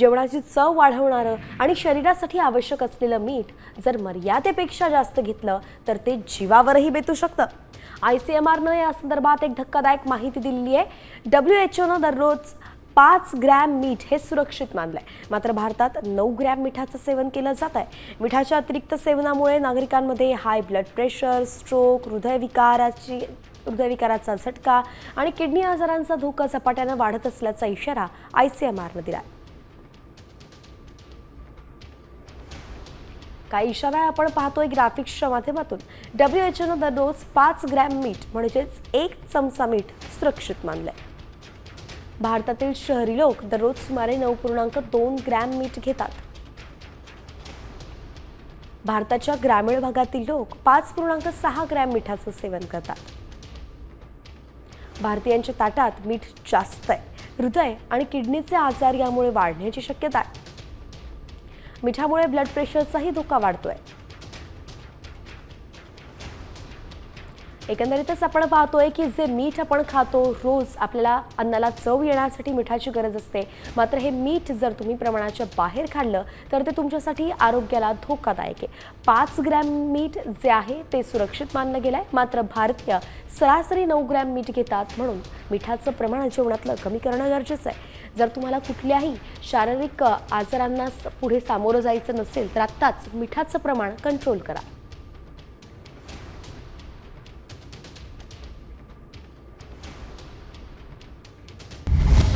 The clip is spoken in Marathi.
जेवणाची चव वाढवणारं आणि शरीरासाठी आवश्यक असलेलं मीठ जर मर्यादेपेक्षा जास्त घेतलं तर ते जीवावरही बेतू शकतं. आय सी एम आरनं या संदर्भात एक धक्कादायक माहिती दिलेली आहे. डब्ल्यू एच ओनं दररोज पाच ग्रॅम मीठ हे सुरक्षित मानलंय. मात्र भारतात नऊ ग्रॅम मिठाचं सेवन केलं जात आहे. मिठाच्या अतिरिक्त सेवनामुळे नागरिकांमध्ये हाय ब्लड प्रेशर स्ट्रोक हृदयविकाराची हृदयविकाराचा झटका आणि किडनी आजारांचा धोका झपाट्यानं वाढत असल्याचा इशारा आय सी एम आरनं दिला आहे काही इशारा आपण पाहतोय ग्राफिक्सच्या माध्यमातून. डब्ल्यू एच ओनं दररोज पाच ग्रॅम मीठ म्हणजेच एक चमचा मीठ सुरक्षित मानलंय. भारतातील शहरी लोक दररोज सुमारे नऊ पूर्णांक दोन ग्रॅम मीठ घेतात. भारताच्या ग्रामीण भागातील लोक पाच पूर्णांक सहा ग्रॅम मिठाचं सेवन करतात. भारतीयांच्या ताटात मीठ जास्त आहे. हृदय आणि किडनीचे आजार यामुळे वाढण्याची शक्यता आहे. मिठामुळे ब्लड प्रेशरचाही धोका वाढतोय. एकंदरीतच आपण पाहतोय की जे मीठ आपण खातो रोज आपल्याला अन्नाला चव येण्यासाठी मिठाची गरज असते. मात्र हे मीठ जर तुम्ही प्रमाणाच्या बाहेर खाल्लं तर ते तुमच्यासाठी आरोग्याला धोकादायक आहे. पाच ग्रॅम मीठ जे आहे ते सुरक्षित मानलं गेलं आहे मात्र भारतीय सरासरी नऊ ग्रॅम मीठ घेतात म्हणून मिठाचं प्रमाण जेवणातलं कमी करणं गरजेचं आहे. जर तुम्हाला कुठल्याही शारीरिक आजारांना पुढे सामोरं जायचं नसेल तर आत्ताच मिठाचं प्रमाण कंट्रोल करा.